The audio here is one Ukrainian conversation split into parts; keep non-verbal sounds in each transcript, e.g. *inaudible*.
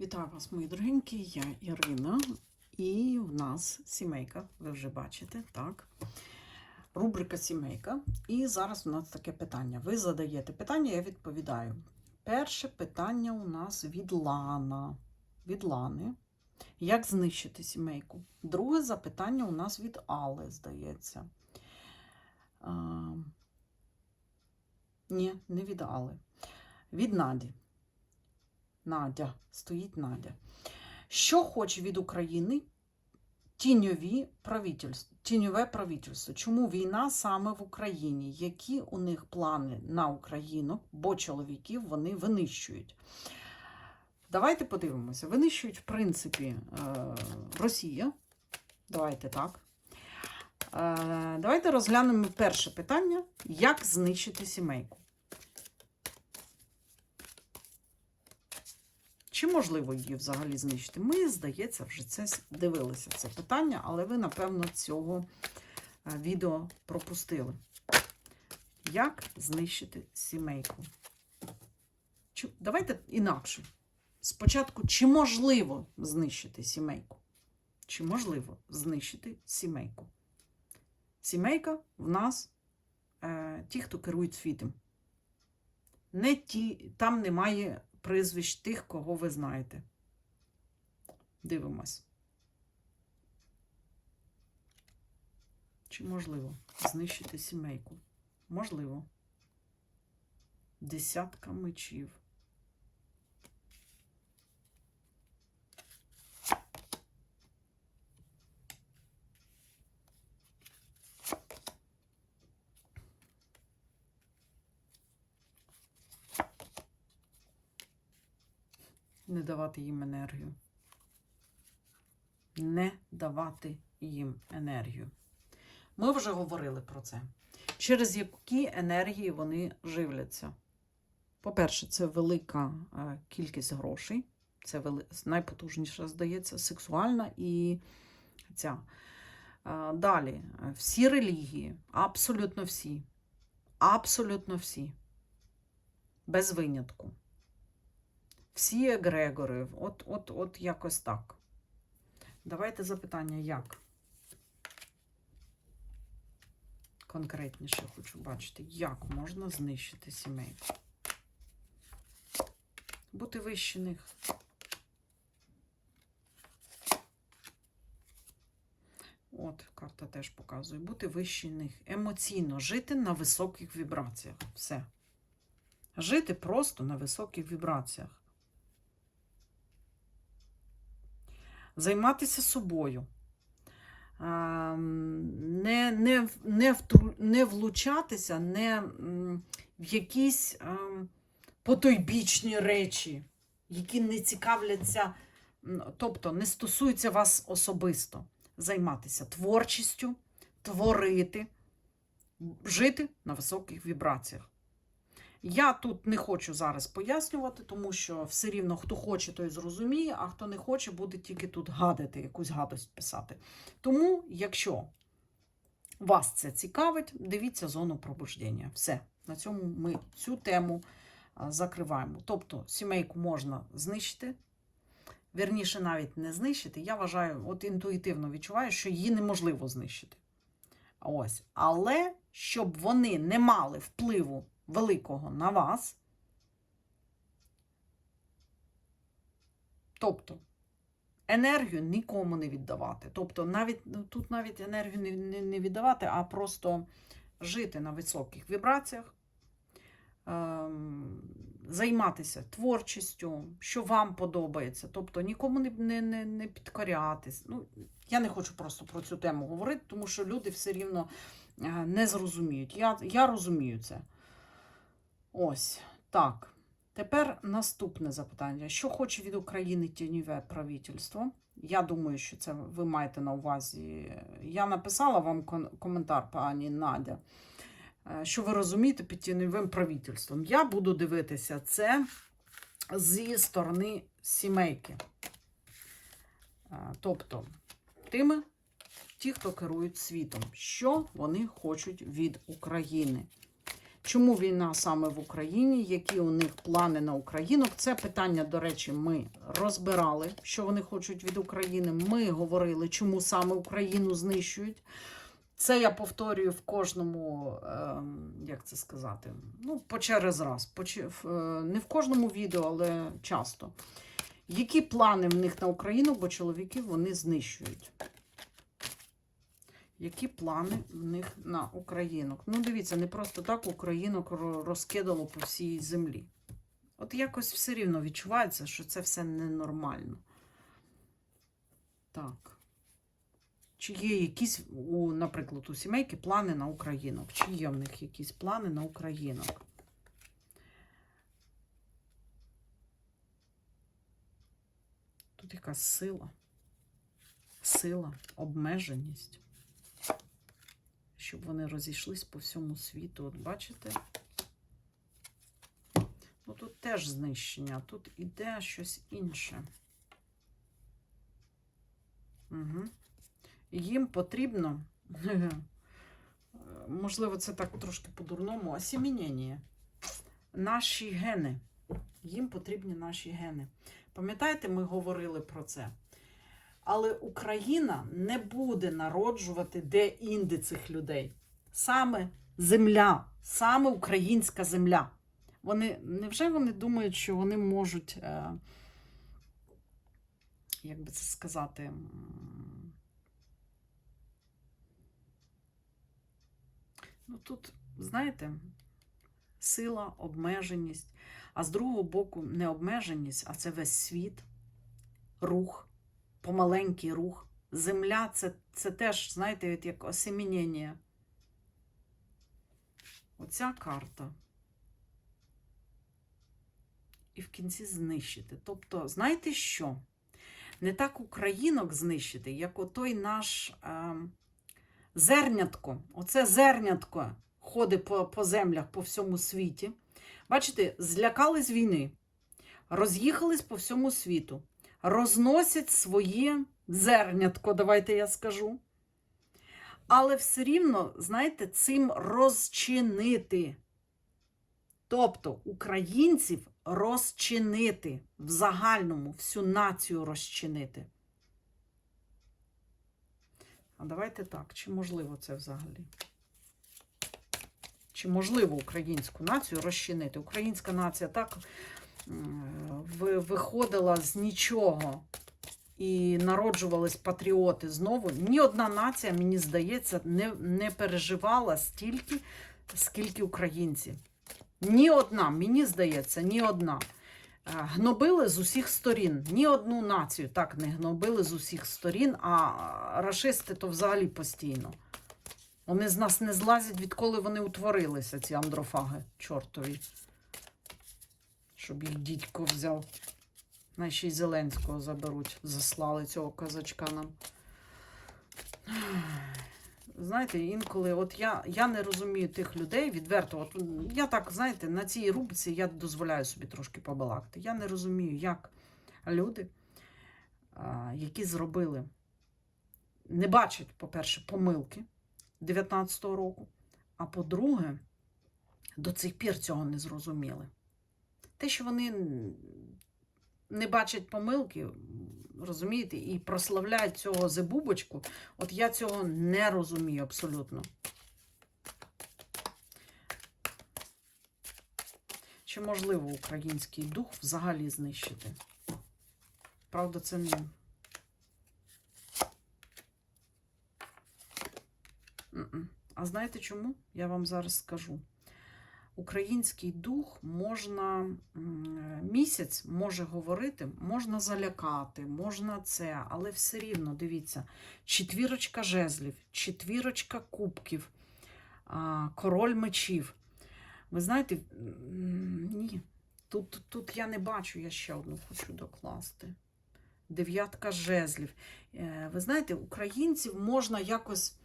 Вітаю вас, мої дорогенькі, я Ірина, і в нас сімейка, ви вже бачите, так. Рубрика сімейка. І зараз у нас таке питання. Ви задаєте питання, я відповідаю. Перше питання у нас від Лана. Від Лани. Як знищити сімейку? Друге запитання у нас від Алли, здається. А, ні, не від Алли. Від Наді. Надя, стоїть Надя. Що хоче від України тіньові правительство, тіньове правительство? Чому війна саме в Україні? Які у них плани на Україну? Бо чоловіків вони винищують. Давайте подивимося. Винищують, в принципі, е, Росія. Давайте так. Е, Давайте розглянемо перше питання: як знищити сімейку. Чи можливо її взагалі знищити? Ми, здається, вже це дивилися це питання, але ви, напевно, цього е, відео пропустили. Як знищити сімейку? Чи, давайте інакше. Спочатку, чи можливо знищити сімейку? Чи можливо знищити сімейку? Сімейка в нас е, ті, хто керують світом. Не ті, там немає прізвищ тих, кого ви знаєте. Дивимось. Чи можливо знищити сімейку? Можливо. Десятка мечів. Не давати їм енергію. Не давати їм енергію. Ми вже говорили про це. Через які енергії вони живляться. По-перше, це велика е, кількість грошей. Це найпотужніша, здається, сексуальна і ця. Е, Далі, всі релігії, абсолютно всі. Абсолютно всі. Без винятку всі егрегори. От, от, от якось так. Давайте запитання, як? Конкретніше хочу бачити, як можна знищити сімейку. Бути вище них. От, карта теж показує. Бути вище них. Емоційно жити на високих вібраціях. Все. Жити просто на високих вібраціях. Займатися собою, не не, не, не влучатися не в якісь потойбічні речі, які не цікавляться, тобто не стосуються вас особисто. Займатися творчістю, творити, жити на високих вібраціях. Я тут не хочу зараз пояснювати, тому що все рівно хто хоче, той зрозуміє, а хто не хоче, буде тільки тут гадати, якусь гадость писати. Тому, якщо вас це цікавить, дивіться зону пробуждення. Все. На цьому ми цю тему закриваємо. Тобто, сімейку можна знищити. Вірніше, навіть не знищити. Я вважаю, от інтуїтивно відчуваю, що її неможливо знищити. Ось. Але щоб вони не мали впливу великого на вас. Тобто енергію нікому не віддавати. Тобто, навіть ну, тут навіть енергію не, не, не віддавати, а просто жити на високих вібраціях, ем, займатися творчістю, що вам подобається. Тобто нікому не, не, не, не підкорятись. Ну, я не хочу просто про цю тему говорити, тому що люди все рівно е, не зрозуміють. Я, я розумію це. Ось так. Тепер наступне запитання. Що хоче від України тіньове правительство? Я думаю, що це ви маєте на увазі. Я написала вам коментар, пані Надя, е, що ви розумієте під тіньовим правительством. Я буду дивитися це зі сторони сімейки. Е, Тобто, тими, ті, хто керують світом, що вони хочуть від України. Чому війна саме в Україні? Які у них плани на українок? Це питання, до речі, ми розбирали, що вони хочуть від України. Ми говорили, чому саме Україну знищують. Це я повторюю в кожному, ем, як це сказати, ну, по через раз. Е, не в кожному відео, але часто. Які плани в них на Україну, бо чоловіків вони знищують? Які плани в них на українок? Ну, дивіться, не просто так українок розкидало по всій землі. От якось все рівно відчувається, що це все ненормально. Так. Чи є якісь, у, наприклад, у сімейки плани на українок? Чи є в них якісь плани на українок? Тут якась сила. Сила, обмеженість. Щоб вони розійшлись по всьому світу. От бачите? Ну тут теж знищення, тут іде щось інше. Угу. Їм потрібно, *laughs* можливо, це так трошки по-дурному, осімінення. Наші гени. Їм потрібні наші гени. Пам'ятаєте, ми говорили про це. Але Україна не буде народжувати де-інде цих людей. Саме земля, саме українська земля. Вони, невже вони думають, що вони можуть, е, як би це сказати, ну тут, знаєте, сила, обмеженість, а з другого боку, не обмеженість, а це весь світ, рух, помаленький рух. Земля це, це теж, знаєте, як осемінення. Оця карта. І в кінці знищити. Тобто, знаєте що? Не так українок знищити, як отой наш е, зернятко. Оце зернятко ходить по, по землях по всьому світі. Бачите, злякались війни, роз'їхались по всьому світу, розносять своє зернятко, давайте я скажу. Але все рівно, знаєте, цим розчинити. Тобто українців розчинити в загальному, всю націю розчинити. А давайте так, чи можливо це взагалі? Чи можливо українську націю розчинити? Українська нація так виходила з нічого і народжувались патріоти знову. Ні одна нація, мені здається, не, не переживала стільки, скільки українці. Ні одна, мені здається, ні одна. Е, Гнобили з усіх сторін. Ні одну націю так не гнобили з усіх сторін, а рашисти то взагалі постійно. Вони з нас не злазять, відколи вони утворилися, ці андрофаги чортові. Щоб їх дідько взяв. Й Зеленського заберуть, заслали цього козачка нам. Знаєте, інколи, от я, я не розумію тих людей відверто. От я так, знаєте, на цій рубці я дозволяю собі трошки побалакати. Я не розумію, як люди, які зробили, не бачать, по-перше, помилки 19-го року, а по-друге, до цих пір цього не зрозуміли. Те, що вони не бачать помилки, розумієте, і прославляють цього зебубочку, от я цього не розумію абсолютно. Чи можливо український дух взагалі знищити? Правда, це не. А знаєте чому? Я вам зараз скажу. Український дух можна місяць може говорити, можна залякати, можна це, але все рівно, дивіться, четвірочка жезлів, четвірочка кубків, король мечів. Ви знаєте, ні, тут, тут я не бачу, я ще одну хочу докласти. Дев'ятка жезлів. Е, Ви знаєте, українців можна якось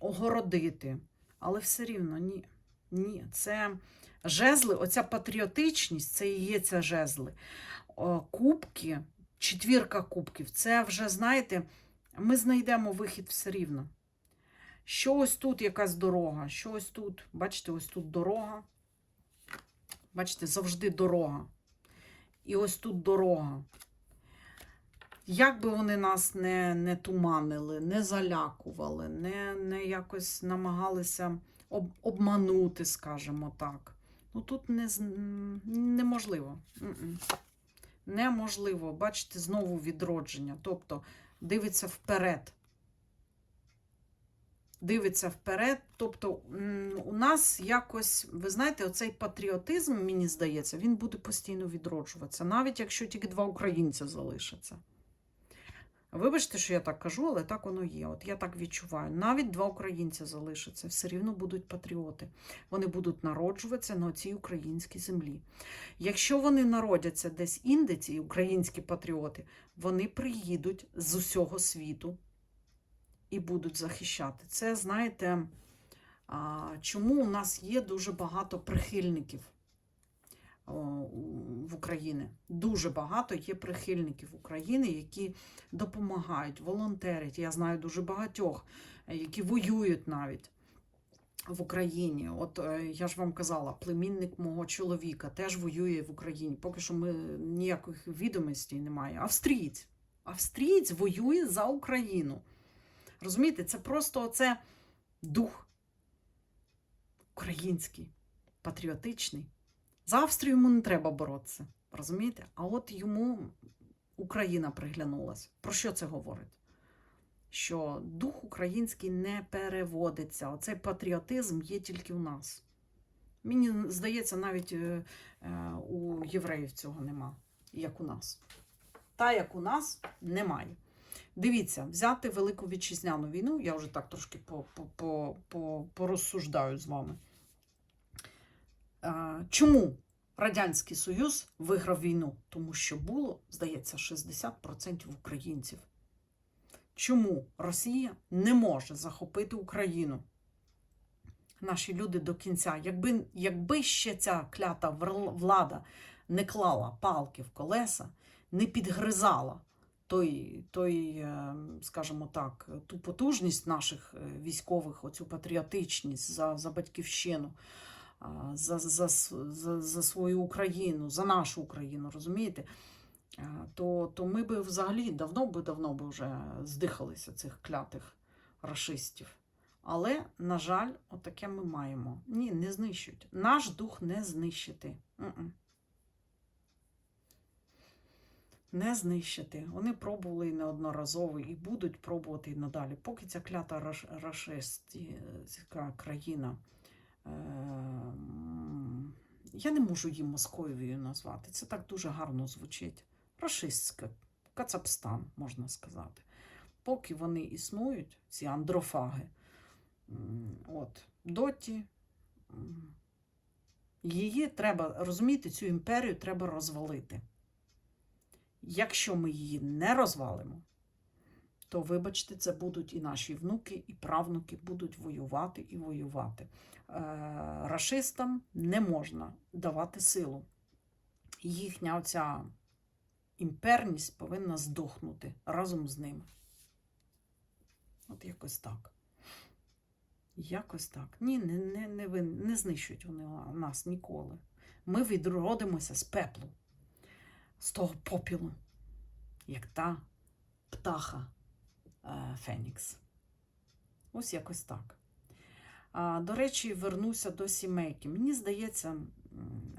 огородити, але все рівно ні. Ні, це жезли, оця патріотичність, це і є це жезли. Кубки, четвірка кубків, це вже, знаєте, ми знайдемо вихід все рівно. Що ось тут якась дорога, що ось тут, бачите, ось тут дорога. Бачите, завжди дорога. І ось тут дорога. Як би вони нас не, не туманили, не залякували, не, не якось намагалися обманути, скажімо так. Ну тут не, неможливо. Неможливо. Бачите, знову відродження. Тобто дивиться вперед. Дивиться вперед. Тобто у нас якось, ви знаєте, оцей патріотизм, мені здається, він буде постійно відроджуватися, навіть якщо тільки два українця залишаться. Вибачте, що я так кажу, але так воно є. От я так відчуваю. Навіть два українця залишаться, все рівно будуть патріоти. Вони будуть народжуватися на цій українській землі. Якщо вони народяться десь інде, ці українські патріоти, вони приїдуть з усього світу і будуть захищати. Це, знаєте, чому у нас є дуже багато прихильників у- в Україні. Дуже багато є прихильників України, які допомагають, волонтерять. Я знаю дуже багатьох, е, які воюють навіть в Україні. От е, я ж вам казала, племінник мого чоловіка теж воює в Україні. Поки що ми ніяких відомостей немає. Австрієць. Австрієць воює за Україну. Розумієте, це просто оце дух український, патріотичний. За Австрію йому не треба боротися. Розумієте? А от йому Україна приглянулася. Про що це говорить? Що дух український не переводиться. Оцей патріотизм є тільки у нас. Мені здається, навіть е, е, у євреїв цього нема, як у нас. Та, як у нас, немає. Дивіться, взяти Велику Вітчизняну війну, я вже так трошки по- по- по- по- порозсуждаю з вами. Е, Чому Радянський Союз виграв війну? Тому що було, здається, 60% українців. Чому Росія не може захопити Україну? Наші люди до кінця. Якби, якби ще ця клята влада не клала палки в колеса, не підгризала той, той, е, скажімо так, ту потужність наших е, військових, оцю патріотичність за, за батьківщину, за, за, за, за свою Україну, за нашу Україну, розумієте? То, то ми би взагалі давно би давно би вже здихалися цих клятих рашистів. Але, на жаль, отаке ми маємо. Ні, не знищують. Наш дух не знищити. Не знищити. Вони пробували і неодноразово і будуть пробувати і надалі. Поки ця клята раш- рашистська країна. Ем, Я не можу її Московією назвати. Це так дуже гарно звучить. Рашистська, Кацапстан, можна сказати. Поки вони існують, ці андрофаги, от, доті, її треба, розумієте, цю імперію треба розвалити. Якщо ми її не розвалимо, то, вибачте, це будуть і наші внуки, і правнуки будуть воювати і воювати. Е, Рашистам не можна давати силу. Їхня оця імперність повинна здохнути разом з ними. От якось так. Якось так. Ні, не, не, не, не знищують вони нас ніколи. Ми відродимося з пеплу, з того попілу, як та птаха Фенікс. Ось якось так. До речі, вернуся до сімейки. Мені здається,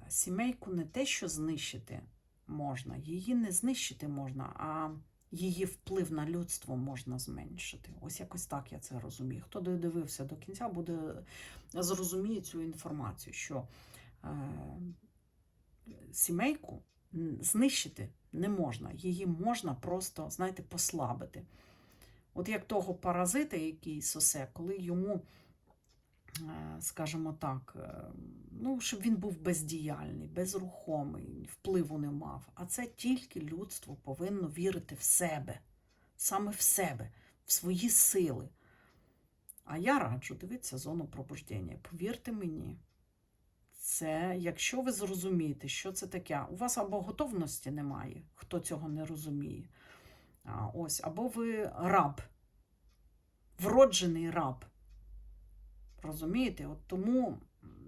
сімейку не те, що знищити можна, її не знищити можна, а її вплив на людство можна зменшити. Ось якось так я це розумію. Хто додивився до кінця, буде зрозуміє цю інформацію, що е, сімейку знищити не можна. Її можна просто, знаєте, послабити. От як того паразита, який сосе, коли йому, е, скажімо так, е, ну, щоб він був бездіяльний, безрухомий, впливу не мав. А це тільки людство повинно вірити в себе, саме в себе, в свої сили. А я раджу дивитися зону пробуждення. Повірте мені, це, якщо ви зрозумієте, що це таке, у вас або готовності немає, хто цього не розуміє. Ось, або ви раб, вроджений раб. Розумієте? От тому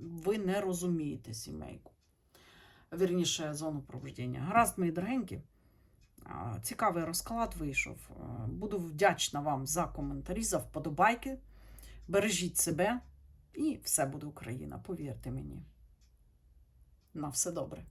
ви не розумієте сімейку. Вірніше, зону пробуждення. Гаразд, мої дорогенькі. Цікавий розклад вийшов. Буду вдячна вам за коментарі, за вподобайки. Бережіть себе і все буде Україна, повірте мені. На все добре.